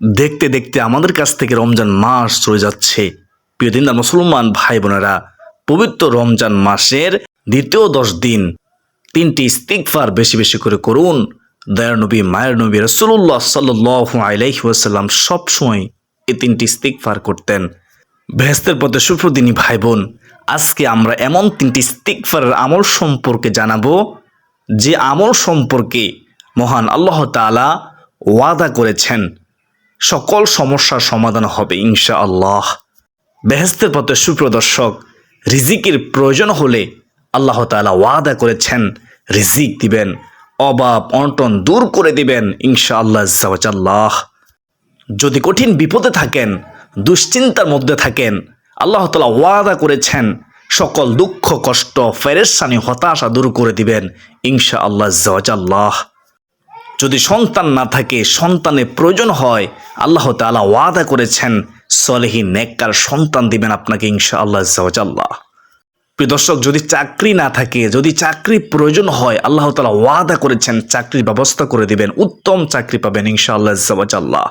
দেখতে দেখতে আমাদের কাছ থেকে রমজান মাস চলে যাচ্ছে। প্রিয় দিনদার মুসলমান ভাই বোনেরা, পবিত্র রমজান মাসের দ্বিতীয় দশ দিন, তিনটি ইস্তিকফার বেশি বেশি করে করুন। দয়ার নবী, মায়ের নবী রসুল্লাহ সাল্লাহ আলাইহি ওয়াসাল্লাম সবসময় এই তিনটি ইস্তিকফার করতেন। ভেস্তের পথে সুপ্রদিনী ভাই বোন, আজকে আমরা এমন তিনটি ইস্তিকফারের আমল সম্পর্কে জানাব, যে আমল সম্পর্কে মহান আল্লাহ তাআলা ওয়াদা করেছেন। সকল সমস্যার সমাধান হবে ইনশা আল্লাহ বেহেস্তের পথে সুপ্রদর্শক, রিজিকের প্রয়োজন হলে আল্লাহ তাআলা ওয়াদা করেছেন, রিজিক দিবেন, অভাব, অনটন দূর করে দিবেন ইনশা আল্লাহ জাওয়াজাল্লাহ যদি কঠিন বিপদে থাকেন, দুশ্চিন্তার মধ্যে থাকেন, আল্লাহ তালা ওয়াদা করেছেন, সকল দুঃখ, কষ্ট ফেরেশানি হতাশা দূর করে দিবেন ইনশা আল্লাহ জাওয়াজাল্লাহ যদি সন্তান না থাকে, সন্তানের প্রয়োজন হয়, আল্লাহ তাআলা ওয়াদা করেছেন, সলেহী নেককার সন্তান দিবেন আপনাকে ইনশা আল্লাহ জাওয়াজাল্লাহ প্রিয় দর্শক, যদি চাকরি না থাকে, যদি চাকরি প্রয়োজন হয়, আল্লাহ তালা ওয়াদা করেছেন, চাকরির ব্যবস্থা করে দিবেন, উত্তম চাকরি পাবেন ইনশাআল্লাহ জাওয়াজাল্লাহ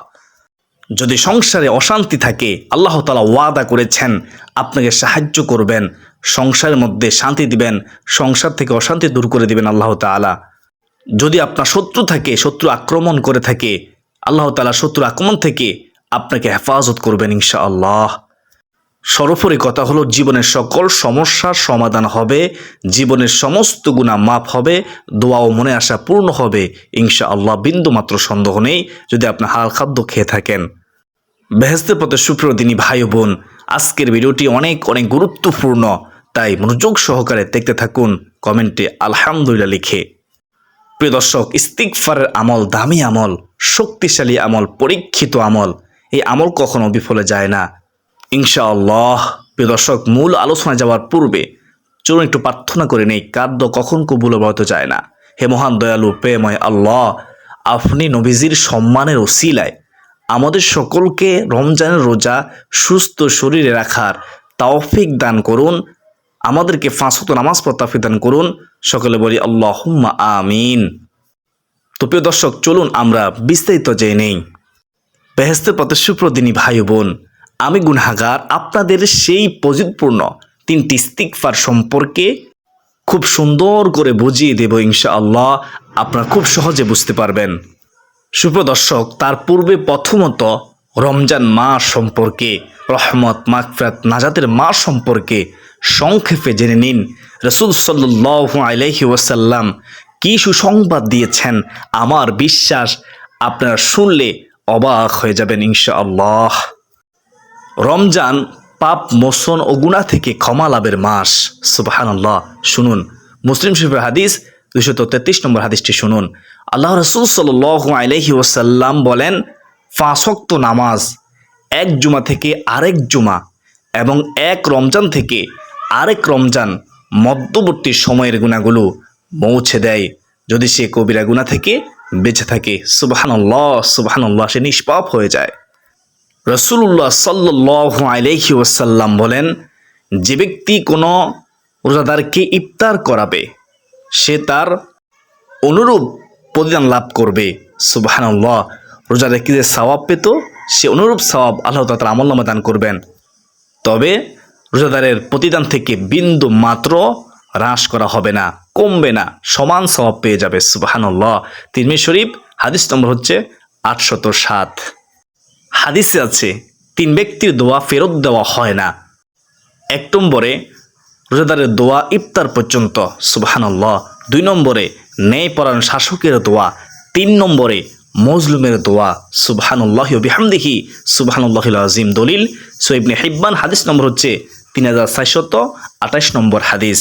যদি সংসারে অশান্তি থাকে, আল্লাহ তালা ওয়াদা করেছেন, আপনাকে সাহায্য করবেন, সংসারের মধ্যে শান্তি দিবেন, সংসার থেকে অশান্তি দূর করে দিবেন আল্লাহ তাআলা। যদি আপনার শত্রু থাকে, শত্রু আক্রমণ করে থাকে, আল্লাহ তালা শত্রু আক্রমণ থেকে আপনাকে হেফাজত করবেন ইনশাআল্লাহ। সর্বোপরি কথা হলো, জীবনের সকল সমস্যার সমাধান হবে, জীবনের সমস্ত গুণা মাপ হবে, দোয়া ও মনে আশা পূর্ণ হবে ইনশা আল্লাহ বিন্দু মাত্র সন্দেহ নেই, যদি আপনি হাল খাদ্য খেয়ে থাকেন। বেহেস্তের পথে সুপ্রদিনী ভাই বোন, আজকের ভিডিওটি অনেক অনেক গুরুত্বপূর্ণ, তাই মনোযোগ সহকারে দেখতে থাকুন, কমেন্টে আলহামদুলিল্লাহ লিখে। প্রিয় দর্শক ইস্তিকফারের আমল দামি আমল, শক্তিশালী আমল, পরীক্ষিত আমল, এই আমল কখনো বিফলে যায় না। ইনশাআল্লাহ, প্রিয় দর্শক, মূল আলোচনা যাওয়ার পূর্বে চলুন একটু প্রার্থনা করে নেই, কাদ্য কখন কবুল বলতে যায় না। হে মহান দয়ালু, প্রেময় আল্লাহ, আপনি নবীজির সম্মানের ওসিলায় আমাদের সকলকে রমজানের রোজা সুস্থ শরীরে রাখার তাওফিক দান করুন। আমাদেরকে ফাঁসত নামাজ পড়াফিক দান করুন। সকলে বলি আল্লাহ আমিন। তো প্রিয় দর্শক, চলুন আমরা বিস্তারিত জেনে নেই। বেহেস্তের পথে সুপ্রদিনী ভাই বোন, আমি গুনাগার আপনাদের সেই পজিতপূর্ণ তিনটি ইস্তিকফার সম্পর্কে খুব সুন্দর করে বুঝিয়ে দেব ইনশা আল্লাহ আপনারা খুব সহজে বুঝতে পারবেন। সুপ্রদর্শক তার পূর্বে প্রথমত রমজান মাস সম্পর্কে, রহমত মাকফরাত নাজাতের মাস সম্পর্কে সংক্ষেপে জেনে নিন। রসুল সাল্লাহ আলাইহি ওয়াসাল্লাম কি সুসংবাদ দিয়েছেন? আমার বিশ্বাস আপনারা শুনলে অবাক হয়ে যাবেন ইনশাআল্লাহ। রমজান পাপ, মোসন ও গুণা থেকে ক্ষমা লাভের মাস। সুবাহান্লাহ শুনুন। মুসলিম শরীফের হাদিস দুশত তেত্রিশ নম্বর হাদিসটি শুনুন। আল্লাহ রসুল সাল আলহি ওসাল্লাম বলেন ফাঁসক্ত নামাজ, এক জুমা থেকে আরেক জুমা এবং এক রমজান থেকে আরেক রমজান মধ্যবর্তী সময়ের গুণাগুলো মৌছে দেয়। যদি সে কবিরা গুণা থেকে বেঁচে থাকে সুবাহান্লাহ সুবাহান্লাহ সে নিষ্পাপ হয়ে যায়। রসুল্লাহ সাল্লাহ আলহি ওসাল্লাম বলেন, যে ব্যক্তি কোনো রোজাদারকে ইফতার করাবে, সে তার অনুরূপ প্রতিদান লাভ করবে সুবাহান্লাহ রোজাদার কি যে সওয়াব পেত, সে অনুরূপ সওয়াব আল্লাহ তার আমল্লামা দান করবেন। তবে রোজাদারের প্রতিদান থেকে বিন্দু মাত্র হ্রাস করা হবে না, কমবে না, সমান সওয়াব পেয়ে যাবে সুবাহান্লাহ তিরমি শরীফ, হাদিস নম্বর হচ্ছে আটশত সাত। হাদিসে আছে, তিন ব্যক্তির দোয়া ফেরত দেওয়া হয় না। এক নম্বরে রোজাদারের দোয়া ইফতার পর্যন্ত সুবাহান্লাহ দুই নম্বরে ন্যায়পরায়ণ শাসকের দোয়া। তিন নম্বরে মজলুমের দোয়া, সুবাহানুল্লাহ বিহামদিহি সুবাহানুল্লাহ আজিম দলিল। সোইবনে হিব্বান, হাদিস নম্বর হচ্ছে তিন হাজার চারশত আঠাশ নম্বর হাদিস।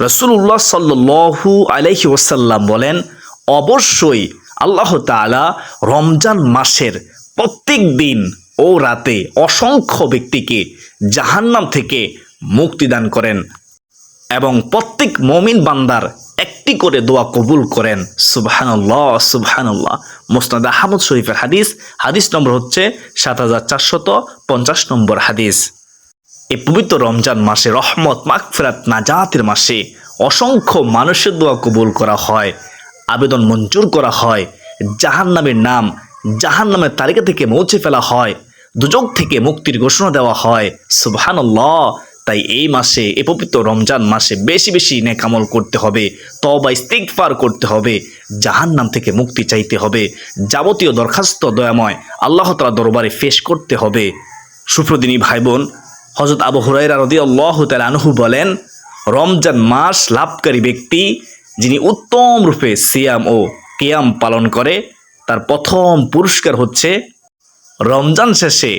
রসুল্লাহ সাল্লু আলাইহি ওসাল্লাম বলেন, অবশ্যই আল্লাহ তালা রমজান মাসের প্রত্যেক দিন ও রাতে অসংখ্য ব্যক্তিকে জাহান্নাম থেকে মুক্তি দান করেন এবং প্রত্যেক মমিন বান্দার একটি করে দোয়া কবুল করেন। সুবহানাল্লাহ সুবহানাল্লাহ। মোস্তাদ আহমদ শরীফের হাদিস। হাদিস নম্বর হচ্ছে সাত হাজার চারশত পঞ্চাশ নম্বর হাদিস। এই পবিত্র রমজান মাসে রহমত, মাগফিরাত, নাজাতের মাসে অসংখ্য মানুষের দোয়া কবুল করা হয়, আবেদন মঞ্জুর করা হয়, জাহান্নামের নাম জাহান নামের তালিকা থেকে মুছে ফেলা হয়, দুজক থেকে মুক্তির ঘোষণা দেওয়া হয়। সুবহানাল্লাহ তাই এই মাসে এ পবিত্র রমজান মাসে বেশি বেশি নেকামল করতে হবে ত তবা ইস্তিগফার করতে হবে জাহান নাম থেকে মুক্তি চাইতে হবে, যাবতীয় দরখাস্ত দয়াময় আল্লাহ তালা দরবারে ফেস করতে হবে। সুপ্রদিনী ভাই বোন হজরত আবু হুরাইরা রদি আল্লাহ আনহু বলেন, রমজান মাস লাভকারী ব্যক্তি যিনি উত্তম রূপে সিয়াম ও কেয়াম পালন করে, তার প্রথম পুরস্কার হচ্ছে রমজান শেষে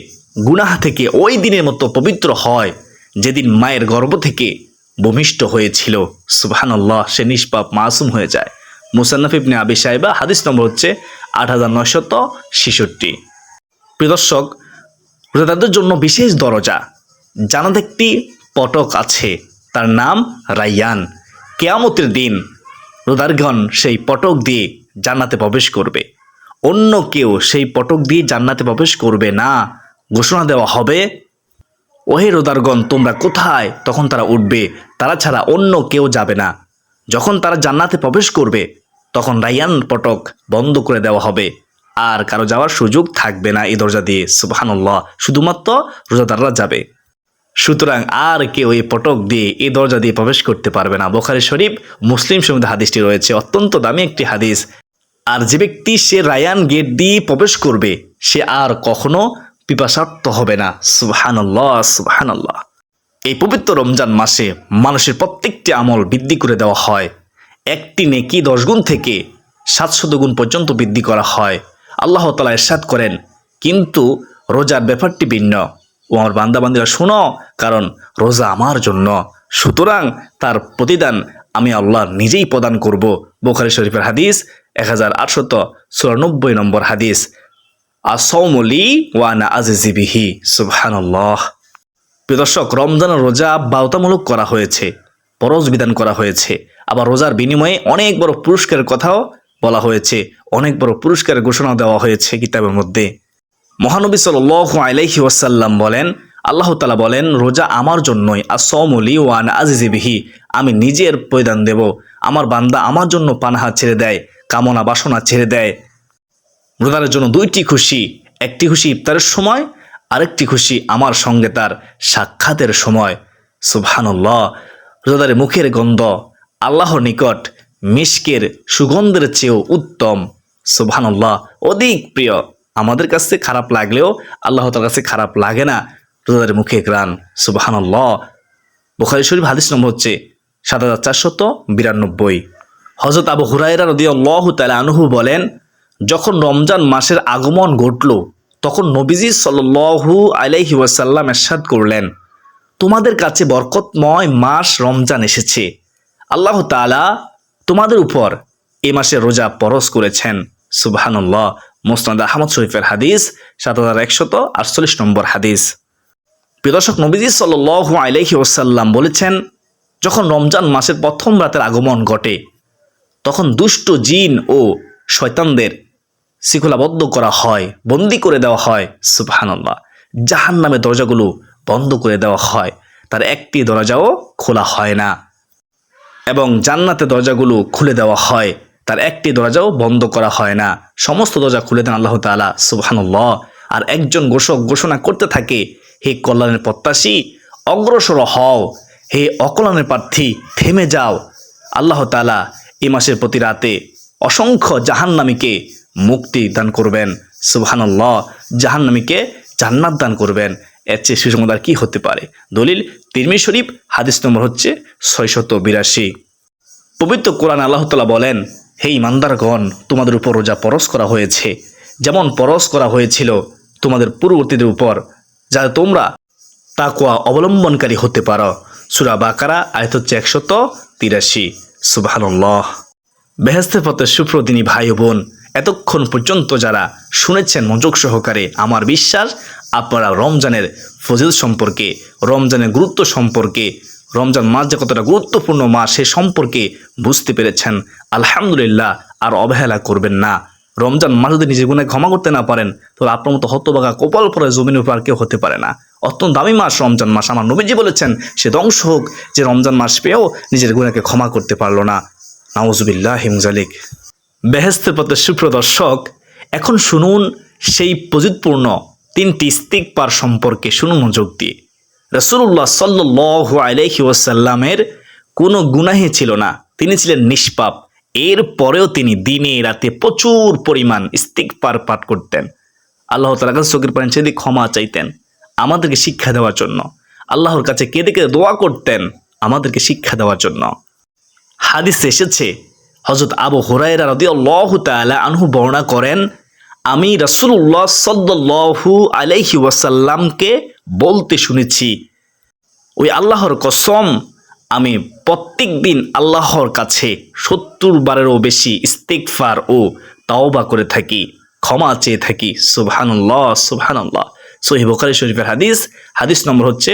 গুনাহ থেকে ওই দিনের মতো পবিত্র হয়। যেদিন মায়ের গর্ভ থেকে ভূমিষ্ঠ হয়েছিল, সুবহানাল্লাহ, সে নিষ্পাপ, মাসুম হয়ে যায়। মুসান্নাফ ইবনে আবি সাহেবা হাদিস নম্বর হচ্ছে আট হাজার নয়শত ছেষট্টি। প্রিয় দর্শক রোজাদারদের জন্য বিশেষ দরজা, জানাতে একটি পটক আছে, তার নাম রাইয়ান। কেয়ামতের দিন রোদারগণ সেই পটক দিয়ে জান্নাতে প্রবেশ করবে। অন্য কেউ সেই পটক দিয়ে জান্নাতে প্রবেশ করবে না। ঘোষণা দেওয়া হবে ওহে রোদারগণ, তোমরা কোথায়? তখন তারা উঠবে। তারা ছাড়া অন্য কেউ যাবে না। যখন তারা জান্নাতে প্রবেশ করবে, তখন রায়ান পটক বন্ধ করে দেওয়া হবে। আর কারও যাওয়ার সুযোগ থাকবে না এই দরজা দিয়ে। সুবহানাল্লাহ, শুধুমাত্র রোজাদাররা যাবে। সুতরাং আর কেউ এই পটক দিয়ে এই দরজা দিয়ে প্রবেশ করতে পারবে না। বোখারি শরীফ, মুসলিম সমিতি হাদিসটি রয়েছে। অত্যন্ত দামি একটি হাদিস। আর যে ব্যক্তি সে রায়ান গেট দিয়ে প্রবেশ করবে, সে আর কখনো পিপাসার্থ হবে না। সুবহানাল্লাহ সুবহানাল্লাহ। এই পবিত্র রমজান মাসে মানুষের প্রত্যেকটি আমল বৃদ্ধি করে দেওয়া হয়। একটি নেকি দশ গুণ থেকে সাতশত গুণ পর্যন্ত বৃদ্ধি করা হয়। আল্লাহ তালা এরশাদ করেন, কিন্তু রোজার ব্যাপারটি ভিন্ন। ও আমার বান্দাবান্দিরা শোনো, কারণ রোজা আমার জন্য। সুতরাং তার প্রতিদান আমি আল্লাহ নিজেই প্রদান করব। বোখারি শরীফের হাদিস, এক হাজার আটশত চুরানব্বই নম্বর হাদিস। আসৌমলি ওয়ানা আজিজিবিহি সুবহানাল্লাহ। দর্শক, রমজানের রোজা বাধ্যতামূলক করা হয়েছে পরশ বিধান করা হয়েছে। আবার রোজার বিনিময়ে অনেক বড় পুরস্কারের কথাও বলা হয়েছে, অনেক বড় পুরস্কারের ঘোষণা দেওয়া হয়েছে কিতাবের মধ্যে। মহানবী সাল আলাইহি ওয়াসাল্লাম বলেন, আল্লাহ তালা বলেন, রোজা আমার জন্যই আসমলি ওয়ান আজিজিবিহি আমি নিজের পরিধান দেব। আমার বান্দা আমার জন্য পানাহা ছেড়ে দেয়, কামনা বাসনা ছেড়ে দেয় রোজারের জন্য দুইটি খুশি, একটি খুশি ইফতারের সময়, আরেকটি খুশি আমার সঙ্গে তার সাক্ষাতের সময়। সুবহানাল্লাহ, রোজাদারের মুখের গন্ধ আল্লাহর নিকট, মিশকের সুগন্ধের চেয়েও উত্তম। সুবহানাল্লাহ, অধিক প্রিয়। আমাদের কাছে খারাপ লাগলেও আল্লাহ তার কাছে খারাপ লাগে না রোজাদারের মুখে গ্রান সুবহানাল্লাহ, বুখারি শরীফ হাদিস নম্বর হচ্ছে সাত হাজার চারশত বিরানব্বই। হজরত আবু হুরাইরা রদি আল্লাহ তালা আনহু বলেন যখন রমজান মাসের আগমন ঘটল, তখন নবীজি সাল্লু আলাইহি ওয়াসাল্লাম এরশাদ করলেন, তোমাদের কাছে বরকতময় মাস রমজান এসেছে। আল্লাহ তাআলা তোমাদের উপর এ মাসে রোজা পরশ করেছেন। সুবহানুল্লাহ। মুসনাদ আহমদ শরীফের হাদিস, সাত হাজার একশত আটচল্লিশ নম্বর হাদিস। প্রিয় দর্শক, নবীজি সাল্লু আলাইহি ওসাল্লাম বলেছেন, যখন রমজান মাসের প্রথম রাতের আগমন ঘটে, তখন দুষ্ট জিন ও শয়তানদের শৃঙ্খলাবদ্ধ করা হয়, বন্দি করে দেওয়া হয়, সুবহানাল্লাহ। জাহান নামে দরজাগুলো বন্ধ করে দেওয়া হয়, তার একটি দরজাও খোলা হয় না। এবং জান্নাতে দরজাগুলো খুলে দেওয়া হয়, তার একটি দরজাও বন্ধ করা হয় না। সমস্ত দরজা খুলে দেন আল্লাহ তালা সুবহানাল্লাহ। আর একজন ঘোষক ঘোষণা করতে থাকে, হে কল্যাণের প্রত্যাশী, অগ্রসর হও, হে অকল্যাণের প্রার্থী, থেমে যাও। আল্লাহ তালা এ মাসের প্রতি রাতে অসংখ্য জাহান্নামীকে মুক্তি দান করবেন। সুবহানাল্লাহ, জাহান্নামীকে জান্নাত দান করবেন। এর চেয়ে সুসংবাদ কি হতে পারে? দলিল তিরমি শরীফ, হাদিস নম্বর হচ্ছে ছয়শত বিরাশি। পবিত্র কোরআন আল্লাহ তালা বলেন, হে ইমানদারগণ তোমাদের উপর রোজা পরশ করা হয়েছে। যেমন পরশ করা হয়েছিল তোমাদের পূর্ববর্তীদের উপর, যাতে তোমরা তাকোয়া অবলম্বনকারী হতে পারো। সুরা বাকারা, আয়ত হচ্ছে একশত তিরাশি। সুবাহান্লাহ বেহেস্তের পথে সুপ্রদিনী ভাই বোন এতক্ষণ পর্যন্ত যারা শুনেছেন মনোযোগ সহকারে আমার বিশ্বাস, আপনারা রমজানের ফজিল সম্পর্কে, রমজানের গুরুত্ব সম্পর্কে, রমজান মাস যে কতটা গুরুত্বপূর্ণ মাস সে সম্পর্কে বুঝতে পেরেছেন। আলহামদুলিল্লাহ, আর অবহেলা করবেন না। রমজান মাস যদি নিজের গুণে ক্ষমা করতে না পারেন, তাহলে আপনার মতো হতবাগা, কপাল পরে জমিনের উপর কেউ হতে পারে না। অত্যন্ত দামি মাস রমজান মাস। আমার নবীজি বলেছেন, সে ধ্বংস হোক, যে রমজান মাস পেয়েও নিজের গুণাকে ক্ষমা করতে পারল না। নাউজুবিল্লাহ হিমজালিক বেহেস্তের পথে সুপ্রদর্শক, এখন শুনুন সেই প্রযুৎপূর্ণ তিনটি ইস্তিকবার সম্পর্কে, শুনুন মনোযোগ দিয়ে। রসুল্লাহ সাল্লু আলাইহি ওয়াসাল্লামের কোনো গুনাহে ছিল না। তিনি ছিলেন নিষ্পাপ। এর পরেও তিনি দিনে রাতে প্রচুর পরিমাণ ইস্তিকবার পাঠ করতেন। আল্লাহ তালা কাছে চোখের পানি দিয়ে ক্ষমা চাইতেন আমাদেরকে শিক্ষা দেওয়ার জন্য। আল্লাহর কাছে কেঁদে কেঁদে দোয়া করতেন আমাদেরকে শিক্ষা দেওয়ার জন্য। হাদিসে এসেছে হজরত আবু হুরাইরা রদি আল্লাহ তালা আনহু বর্ণনা করেন, আমি রসুল্লাহ সাল্লু আলাইহি ওয়াসাল্লামকে বলতে শুনেছি, ওই আল্লাহর কসম, আমি প্রত্যেক দিন আল্লাহর কাছে সত্তর বারেরও বেশি ইস্তেকফার ও তাওবা করে থাকি, ক্ষমা চেয়ে থাকি, সুবহানুল্লাহ সুবহানুল্লাহ। সহি বখারি শরীফের হাদিস হাদিস নম্বর হচ্ছে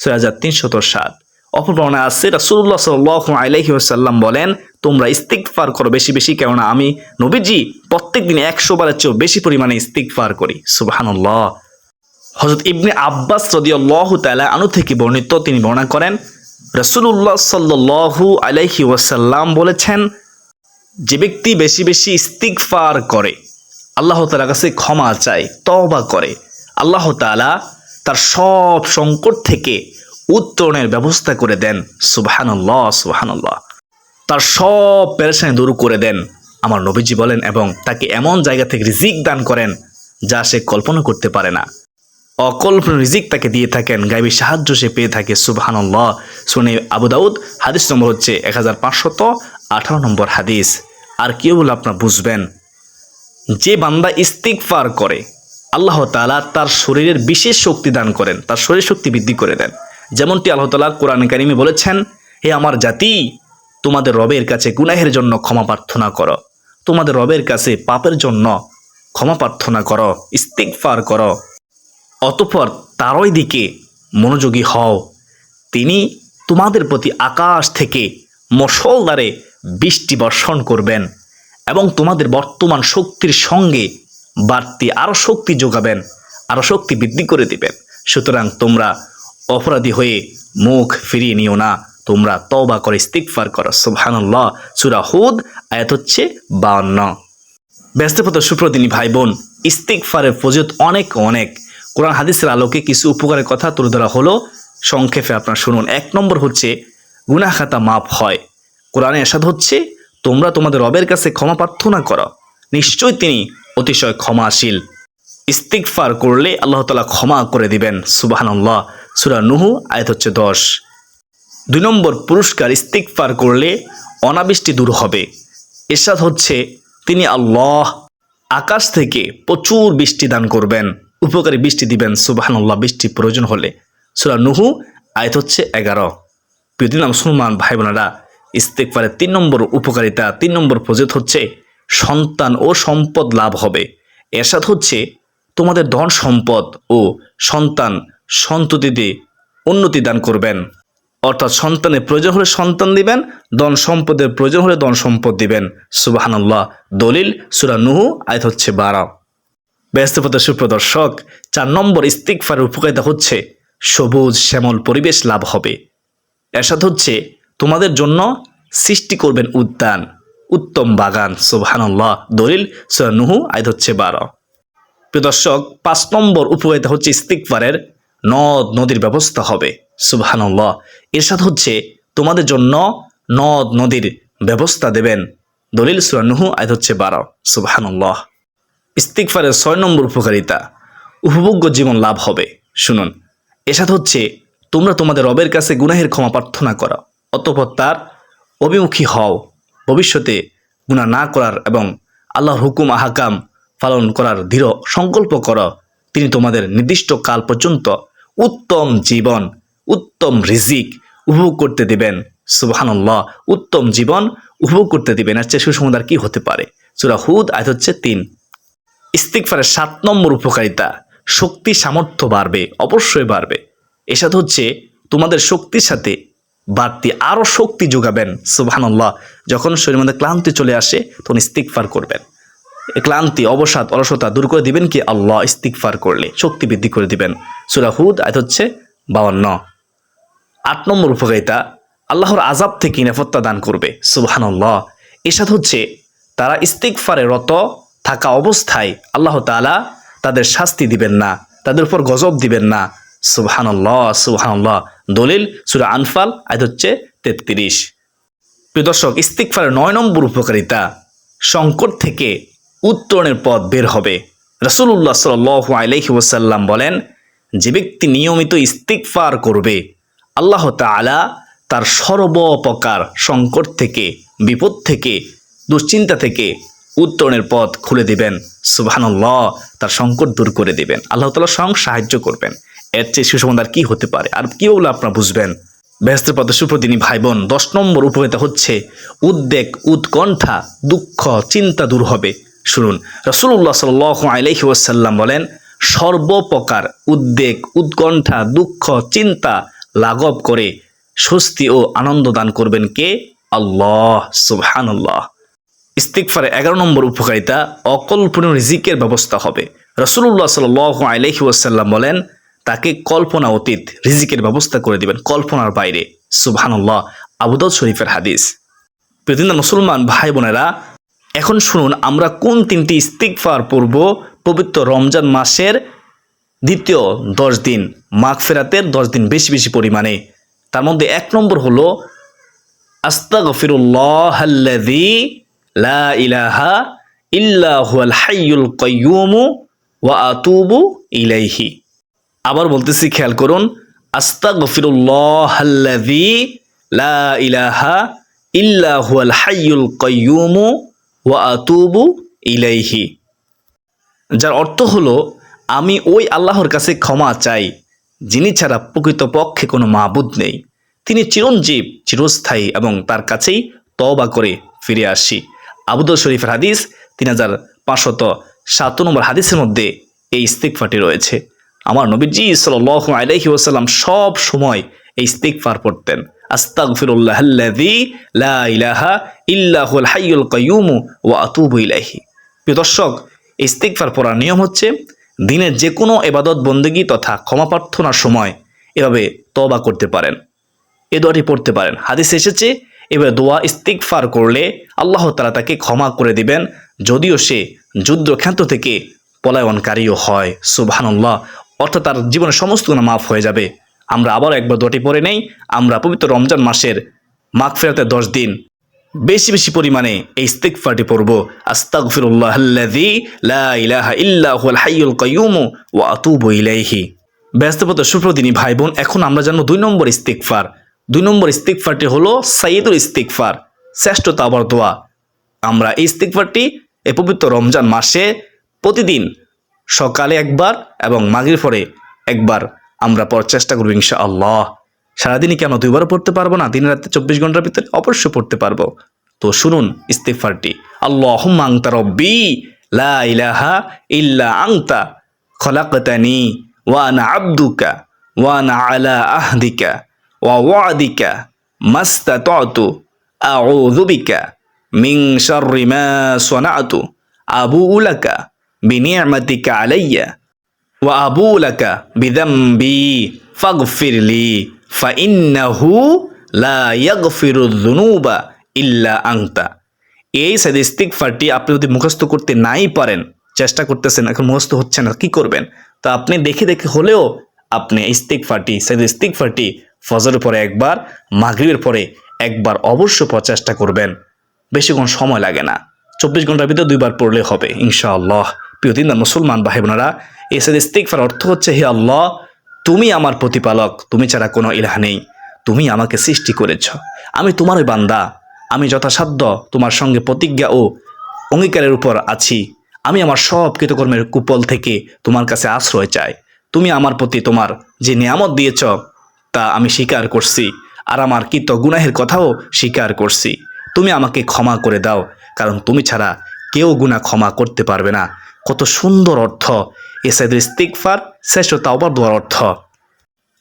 ছয় হাজার তিনশত সাত। অপর আছে রাসুল্লাহ সাল্লাহ আলাইহি ওসাল্লাম বলেন তোমরা ইস্তিকফার করো বেশি বেশি, কেননা আমি নবীজি প্রত্যেক দিন একশো বারের চেয়েও বেশি পরিমাণে ইস্তিকফার করি। সুবহানুল্লাহ। হজরত ইবনে আব্বাস রদিয়াল্লাহ তালা আনু থেকে বর্ণিত, তিনি বর্ণনা করেন রসুল্লাহ সাল্লু আলাইহি ওয়াসাল্লাম বলেছেন, যে ব্যক্তি বেশি বেশি ইস্তিকফার করে, আল্লাহ তালার কাছে ক্ষমা চায় তবা করে, আল্লাহ তালা তার সব সংকট থেকে উত্তরণের ব্যবস্থা করে দেন। সুবাহান্লাহ সুবাহান্লাহ তার সব পেরেশানি দূর করে দেন আমার নবীজি বলেন এবং তাকে এমন জায়গা থেকে রিজিক দান করেন যা সে কল্পনা করতে পারে না। অকল্পনীয় রিজিক তাকে দিয়ে থাকেন গাইবী সাহায্য সে পেয়ে থাকে, সুবহানাল্লাহ। শুনে আবু দাউদ, হাদিস নম্বর হচ্ছে এক হাজার পাঁচশত আঠারো নম্বর হাদিস। আর কেউ বলে আপনার বুঝবেন, যে বান্দা ইস্তিকফার করে, আল্লাহ তালা তার শরীরের বিশেষ শক্তি দান করেন, তার শরীর শক্তি বৃদ্ধি করে দেন। যেমনটি আল্লাহ তালা কোরআন কারিমে বলেছেন, হে আমার জাতি তোমাদের রবের কাছে গুনাহের জন্য ক্ষমা প্রার্থনা করো। তোমাদের রবের কাছে পাপের জন্য ক্ষমা প্রার্থনা করো ইস্তিকফার করো। অতঃপর তারই দিকে মনোযোগী হও। তিনি তোমাদের প্রতি আকাশ থেকে মশলদারে বৃষ্টি বর্ষণ করবেন এবং তোমাদের বর্তমান শক্তির সঙ্গে বাড়তি আরও শক্তি যোগাবেন আরও শক্তি বৃদ্ধি করে দেবেন। সুতরাং তোমরা অপরাধী হয়ে মুখ ফিরিয়ে নিও না। তোমরা তবা করে ইস্তিকফার করো। সুবহানাল্লাহ, সুরা হুদ, আয়াত হচ্ছে বাউন্ন ব্যস্তপত সুপ্রদিনী ভাই বোন ইস্তিকফারের ফজিলত অনেক অনেক। কোরআন হাদিসের আলোকে কিছু উপকারের কথা তুলে ধরা হলো। সংক্ষেপে আপনার শুনুন। এক নম্বর হচ্ছে, গুনাহ খাতা মাপ হয়। কোরআনে এসাদ হচ্ছে, তোমরা তোমাদের রবের কাছে ক্ষমা প্রার্থনা করো। নিশ্চয়ই তিনি অতিশয় ক্ষমাশীল। ইস্তিকফার করলে আল্লাহ তালা ক্ষমা করে দিবেন। সুবাহান্লাহ সুরা নুহু, আয়ত হচ্ছে দশ। দুই নম্বর পুরস্কার ইস্তিকফার করলে অনাবৃষ্টি দূর হবে। এরশাদ হচ্ছে, তিনি আল্লাহ, আকাশ থেকে প্রচুর বৃষ্টি দান করবেন, উপকারী বৃষ্টি দিবেন সুবাহান্লাহ বৃষ্টি প্রয়োজন হলে। সুরা নুহু, আয়ত হচ্ছে এগারো। প্রিয়দিন মুসলমান ভাই বোনেরা ইস্তেকবারের তিন নম্বর উপকারিতা, তিন নম্বর প্রজেক্ট হচ্ছে, সন্তান ও সম্পদ লাভ হবে। এর সাথে হচ্ছে, তোমাদের ধন সম্পদ ও সন্তান সন্ততিতে উন্নতি দান করবেন। অর্থাৎ সন্তানের প্রয়োজন হলে সন্তান দিবেন, ধন সম্পদের প্রয়োজন হলে ধন সম্পদ দিবেন। সুবাহান্লাহ দলিল, সুরা নুহু, আয়ত হচ্ছে বারা। ব্যস্তপত সুপ্রদর্শক, চার নম্বর ইস্তিকফারের উপকারিতা হচ্ছে, সবুজ শ্যামল পরিবেশ লাভ হবে। এর সাথে হচ্ছে, তোমাদের জন্য সৃষ্টি করবেন উদ্যান, উত্তম বাগান। সুবহানাল্লাহ। দলিল, সুরা নুহু, আয়ত হচ্ছে বারো। প্রিয় দর্শক, পাঁচ নম্বর উপকারিতা হচ্ছে ইস্তিকফারের নদ নদীর ব্যবস্থা হবে। সুবহানাল্লাহ। এর সাথে হচ্ছে তোমাদের জন্য নদ নদীর ব্যবস্থা দেবেন। দলিল সুরা নুহু, আয়ত হচ্ছে বারো। সুবহানাল্লাহ। ইস্তিকফারের ছয় নম্বর উপকারিতা, উপভোগ্য জীবন লাভ হবে। শুনুন এসাথে হচ্ছে তোমরা তোমাদের রবের কাছে গুনাহের ক্ষমা প্রার্থনা করো, অতঃপর তার অভিমুখী হও। ভবিষ্যতে গুনাহ না করার এবং আল্লাহর হুকুম, আহাকাম পালন করার দৃঢ় সংকল্প করো। তিনি তোমাদের নির্দিষ্ট কাল পর্যন্ত উত্তম জীবন উত্তম রিজিক উপভোগ করতে দিবেন। সুবহানাল্লাহ, উত্তম জীবন উপভোগ করতে দিবেন। আর চেয়ে সুসমাদার কি হতে পারে? সুরা হুদ আয় হচ্ছে তিন। ইস্তিকফারের সাত নম্বর উপকারিতা, শক্তি সামর্থ্য বাড়বে, অবশ্যই বাড়বে। এর সাথে হচ্ছে, তোমাদের শক্তির সাথে বাড়তি আরও শক্তি যোগাবেন। সুবহানাল্লাহ, যখন শরীর মধ্যে ক্লান্তি চলে আসে, তখন ইস্তিকফার করবেন। ক্লান্তি, অবসাদ, অলসতা দূর করে দিবেন কি? আল্লাহ ইস্তিকফার করলে, শক্তি বৃদ্ধি করে দিবেন। সুরা হুদ, আয়ত হচ্ছে বাউন্ন আট নম্বর উপকারিতা, আল্লাহর আজাব থেকে নিরাপত্তা দান করবে। সুবহানাল্লাহ। এর সাথে হচ্ছে, তারা ইস্তিকফারে রত থাকা অবস্থায় আল্লাহ তাআলা তাদের শাস্তি দিবেন না, তাদের উপর গজব দিবেন না। সুবহানাল্লাহ সুবহানাল্লাহ। দলিল, সূরা আনফাল, আয়াত হচ্ছে তেত্রিশ। প্রিয় দর্শক ইস্তিকফারের নয় নম্বর উপকারিতা, সংকট থেকে উত্তরণের পথ বের হবে। রসুল্লাহ সাল আলহি ওসাল্লাম বলেন, যে ব্যক্তি নিয়মিত ইস্তিকফার করবে আল্লাহ তাআলা তার সর্বপ্রকার সংকট থেকে, বিপদ থেকে, দুশ্চিন্তা থেকে উত্তরণের পথ খুলে দিবেন। সুবহানাল্লাহ, তার সংকট দূর করে দিবেন। আল্লাহ তাআলা স্বয়ং সাহায্য করবেন। এর চেয়ে সুসম্বন্ধ আর কি হতে পারে? আর কি বলে আপনারা বুঝবেন? ব্যস্তের পথে সুপ্রদিনী ভাই বোন দশ নম্বর উপকারিতা হচ্ছে, উদ্বেগ, উৎকণ্ঠা, দুঃখ, চিন্তা দূর হবে। শুনুন রসুল্লাহ সাল আলহি ওসাল্লাম বলেন সর্বপ্রকার উদ্বেগ, উৎকণ্ঠা, দুঃখ, চিন্তা লাঘব করে স্বস্তি ও আনন্দ দান করবেন কে? আল্লাহ, সুবহানাল্লাহ। ইস্তিকফারে এগারো নম্বর উপকারিতা, অকল্পনীয় রিজিকের ব্যবস্থা হবে। রসুল্লাহ সাল আলহি ওয়াসাল্লাম বলেন, তাকে কল্পনা অতীত, রিজিকের ব্যবস্থা করে দিবেন কল্পনার বাইরে। সুবহানাল্লাহ আবুদল শরীফের হাদিস। প্রতিদিন মুসলমান ভাই বোনেরা, এখন শুনুন আমরা কোন তিনটি ইস্তিকফার পূর্ব পবিত্র রমজান মাসের দ্বিতীয় দশ দিন মাঘ ফেরাতের দশ দিন বেশি বেশি পরিমাণে। তার মধ্যে এক নম্বর হলো আস্তাগফিরুল্লাহ আল্লাযী লা ইলাহা ইল্লা হুয়াল হাইয়ুল কাইয়্যুম ওয়া আতুবু ইলাইহি। আবার বলতেছি, খেয়াল করুন আস্তাগফিরুল্লাহ আল্লাযী লা ইলাহা ইল্লা হুয়াল হাইয়ুল কাইয়্যুম ওয়া আতুবু ইলাইহি। যার অর্থ হলো আমি ওই আল্লাহর কাছে ক্ষমা চাই, যিনি ছাড়া প্রকৃতপক্ষে কোনো মাবুদ নেই। তিনি চিরঞ্জীব, চিরস্থায়ী এবং তার কাছেই তওবা করে ফিরে আসি। আবুদুল শরীফের হাদিস তিন হাজার পাঁচশত সাত নম্বর হাদিসের মধ্যে এই ইস্তিকফাটি রয়েছে। আমার নবীজি সাল আলাইহি ওসাল্লাম সব সময় এই ইস্তিকফার পড়তেন। আস্তাগফিরুল্লাহ দর্শক ইস্তিকফার পড়ার নিয়ম হচ্ছে দিনের যে কোনো এবাদত, বন্দেগী তথা ক্ষমা প্রার্থনার সময় এভাবে তবা করতে পারেন। এ দোয়াটি পড়তে পারেন। হাদিস এসেছে এবার দোয়া ইস্তিকফার করলে আল্লাহ তালা তাকে ক্ষমা করে দিবেন, যদিও সে যুদ্ধক্ষেত্র থেকে পলায়নকারীও হয়। সুবহানাল্লাহ। অর্থাৎ তার জীবনের সমস্ত গুণা মাফ হয়ে যাবে। আমরা আবারও একবার দোয়াটি পড়ে নেই। আমরা পবিত্র রমজান মাসের মাঘ ফেরাতে দশ দিন বেশি বেশি পরিমাণে এই ইস্তিগফারটি পড়ব। আস্তাগফিরুল্লাহ আল্লাযী লা ওয়া ব্যস্তপত সুপ্রদিনী ভাই বোন এখন আমরা জানব দুই নম্বর ইস্তিগফার। দুই নম্বর ইস্তিগফারটি হলো সাইয়দুল ইস্তিগফার, শ্রেষ্ঠ তাবর দোয়া। আমরা এই ইস্তিগফারটি এ পবিত্র রমজান মাসে প্রতিদিন সকালে একবার এবং মাগরির পরে একবার আমরা পর চেষ্টা করব ইনশা আল্লাহ সারাদিনই কেন দুইবারও পড়তে পারব না? দিন রাতে চব্বিশ ঘণ্টার ভিতরে অবশ্যই পড়তে পারব। তো শুনুন ইস্তিগফারটি। আল্লাহ আংতা রব্বি, লা ইলাহা ইল্লা আংতা খলাকতানি ওয়ানা আব্দুকা ওয়ানা আলা আহদিকা, ওয়া ওয়াদিকা মাস্তাতু আউযু বিকা, মিন শাররি মা সানাতু আবুউ লাকা বিনি'মাতিকা আলাইয়া, ওয়া আবু লাকা বিদাম্বি ফাগফির লি ফাইন্নাহু লা ইয়াগফিরু যুনুবা ইল্লা আনতা। এই সাইদ ইস্তিগফারটি আপনি যদি মুখস্থ করতে নাই পারেন, চেষ্টা করতেছেন, এখন মুখস্থ হচ্ছে না, কি করবেন? তো আপনি দেখে দেখে হলেও আপনি ইস্তিগফারটি, সাইদ ইস্তিগফারটি ফজরের পরে একবার, মাগরিবের পরে একবার অবশ্য পড়ার চেষ্টা করবেন। বেশিক্ষণ সময় লাগে না। চব্বিশ ঘণ্টার ভিতরে দুইবার পড়লে হবে, ইনশাআল্লাহ। প্রিয় দিন মুসলমান ভাই বোনেরা এই সাইদ ইস্তিগফার অর্থ হচ্ছে, হে আল্লাহ তুমি আমার প্রতিপালক, তুমি ছাড়া কোনো ইলাহ নেই। তুমি আমাকে সৃষ্টি করেছ। আমি তোমারই বান্দা। আমি যথাসাধ্য তোমার সঙ্গে প্রতিজ্ঞা ও অঙ্গীকারের উপর আছি। আমি আমার সব কৃতকর্মের কুপল থেকে তোমার কাছে আশ্রয় চাই। তুমি আমার প্রতি তোমার যে নিয়ামত দিয়েছ, তা আমি স্বীকার করছি আর আমার কৃত গুনাহের কথাও স্বীকার করছি। তুমি আমাকে ক্ষমা করে দাও, কারণ তুমি ছাড়া কেউ গুনাহ ক্ষমা করতে পারবে না। কত সুন্দর অর্থ এসাইদের ইস্তিকফার শ্রেষ্ঠ তাওবার দোয়ার অর্থ।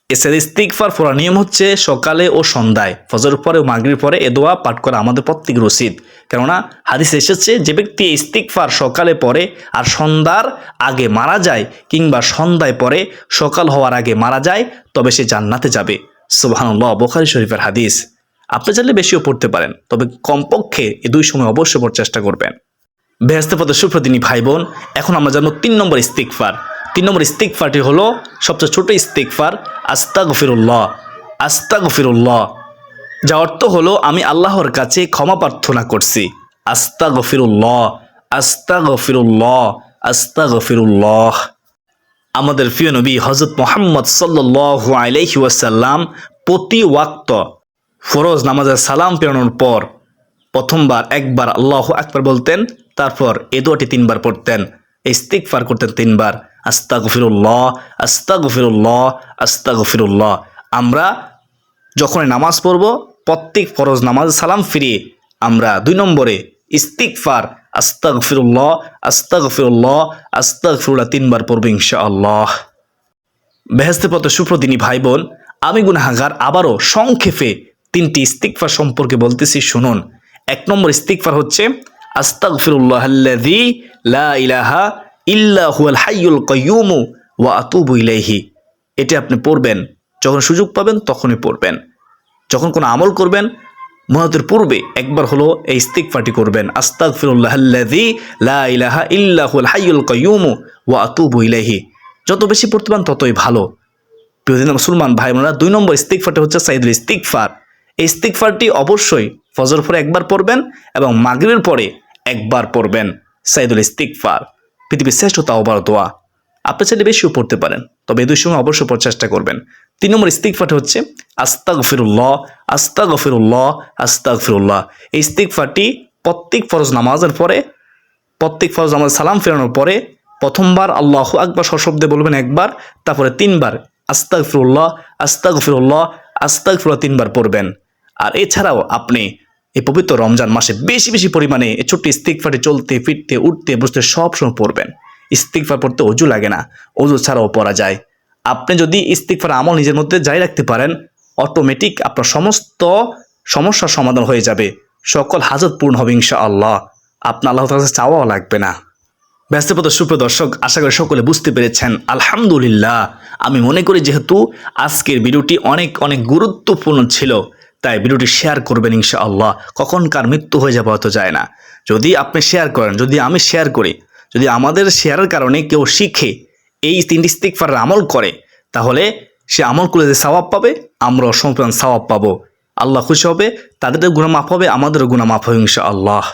এসাইদ ইস্তিকফার পড়ার নিয়ম হচ্ছে সকালে ও সন্ধ্যায় ফজর পরে ও মাগরির পরে এ দোয়া পাঠ করা আমাদের প্রত্যেক রসিদ কেননা হাদিস এসেছে, যে ব্যক্তি ইস্তিকফার সকালে পরে আর সন্ধ্যার আগে মারা যায় কিংবা সন্ধ্যায় পরে সকাল হওয়ার আগে মারা যায়, তবে সে জান্নাতে যাবে। সুবহানাল্লাহ, বোখারি শরীফের হাদিস। আপনি চাইলে বেশিও পড়তে পারেন, তবে কমপক্ষে এ দুই সময় অবশ্য চেষ্টা করবেন। বেহেস্তে পথে সুপ্রদিনী ভাই বোন এখন আমরা জানব তিন নম্বর ইস্তিকফার তিন নম্বর ইস্তিকফারটি হলো সবচেয়ে ছোট ইস্তিকফার আস্তা গফিরুল্লাহ আস্তা গফিরুল্লাহ যা অর্থ হলো আমি আল্লাহর কাছে ক্ষমা প্রার্থনা করছি। আস্তা গফিরুল্লাহ আস্তা গফিরুল্লাহ আস্তা গফিরুল্লাহ আমাদের প্রিয় নবী হজরত মোহাম্মদ সাল্লাহ আলাইহি ওয়াসাল্লাম প্রতি ওয়াক্ত ফরোজ নামাজের সালাম পেরানোর পর প্রথমবার, একবার আল্লাহ আকবার বলতেন তারপর এ দোয়াটি তিনবার পড়তেন ইস্তিকফার করতেন তিনবার আস্তা গফিরুল্লাহ আস্তা গফিরুল্লাহ আস্তা গফিরুল্লাহ আমরা যখন নামাজ পড়ব, প্রত্যেক ফরজ নামাজ সালাম ফিরিয়ে আমরা দুই নম্বরে ইস্তিক ইস্তিকফার আস্তাক ফিরুল্লাহ আস্তাক ফিরুল্লাহ আস্তাক ফিরুল্লাহ তিনবার পড়ব ইনশাআল্লাহ। বেহেস্তে পথে সুপ্রদিনী ভাই বোন আমি গুনাহাগার আবারও সংক্ষেপে তিনটি ইস্তিকফার সম্পর্কে বলতেছি, শুনুন। এক নম্বর ইস্তিকফার হচ্ছে আস্তাক ফিরুল্লাহ লা ইলাহা ইল্লা হুয়াল হাইয়ুল কাইয়ুমু ওয়া আতুবু ইলাইহি। এটি আপনি পড়বেন। যখন সুযোগ পাবেন তখনই পড়বেন। যখন কোনো আমল করবেন মহাতের পূর্বে একবার হলো এই ইস্তিকফারটি করবেন। আস্তাক ফিরুল্লাহল্লাদি লা ইলাহা ইল্লা হুয়াল হাইয়ুল কাইয়ুমু ওয়া আতুবু ইলাইহি। যত বেশি পড়তে পারেন ততই ভালো। প্রিয়দিন মুসলমান ভাই বোনেরা, দুই নম্বর ইস্তিকফারটি হচ্ছে সাইদুল ইস্তিকফার এই স্তিক ইস্তিকফারটি অবশ্যই ফজর পরে একবার পড়বেন এবং মাগরিবের পরে একবার পড়বেন। সাইদুল ইস্তিকফার পৃথিবীর শ্রেষ্ঠ তাওবার দোয়া। আপনি চাইলে বেশিও পড়তে পারেন, তবে এই দুই সময় অবশ্যই চেষ্টা করবেন। তিন নম্বর ইস্তিকফারটি হচ্ছে আস্তাক ফিরুল্লাহ আস্তাক ফিরুল্লাহ আস্তাক ফিরুল্লাহ এই ইস্তিকফারটি প্রত্যেক ফরজ নামাজের পরে, প্রত্যেক ফরজ নামাজ সালাম ফেরানোর পরে প্রথমবার আল্লাহ আকবার সশব্দে বলবেন একবার, তারপরে তিনবার আস্তাক ফিরুল্লাহ আস্তাক ফিরুল্লাহ আস্তাক ফিরুল্লাহ তিনবার পড়বেন। আর এছাড়াও আপনি এই পবিত্র রমজান মাসে বেশি বেশি পরিমাণে এই ছোট্ট ইস্তিকফারে চলতে, ফিরতে, উঠতে, বসতে সব সময় পড়বেন। ইস্তিকফার পড়তে অজু লাগে না, অজু ছাড়াও পড়া যায়। আপনি যদি ইস্তিকফার আমল নিজের মধ্যে জারি রাখতে পারেন অটোমেটিক আপনার সমস্ত সমস্যার সমাধান হয়ে যাবে। সকল হাজত পূর্ণ হবে ইনশা আল্লাহ আপনার আল্লাহ কাছে চাওয়াও লাগবে না। ব্যস্তপদ, সুপ্রিয় দর্শক, আশা করি সকলে বুঝতে পেরেছেন। আলহামদুলিল্লাহ, আমি মনে করি যেহেতু আজকের ভিডিওটি অনেক অনেক গুরুত্বপূর্ণ ছিল। তাই ভিডিওটি শেয়ার করবেন ইনশাআল্লাহ। কখন কার মৃত্যু হয়ে যাবে হয়তো যায় না। যদি আপনি শেয়ার করেন, যদি আমি শেয়ার করি, যদি আমাদের শেয়ারের কারণে কেউ শিখে এই তিনটি ইস্তিকফারের আমল করে, তাহলে সে আমল করে যে সওয়াব পাবে, আমরা অসম্প্রাণ সওয়াব পাবো। আল্লাহ খুশি হবে, তাদেরও গুণা মাফ হবে, আমাদেরও গুণা মাফ হবে ইনশাআল্লাহ।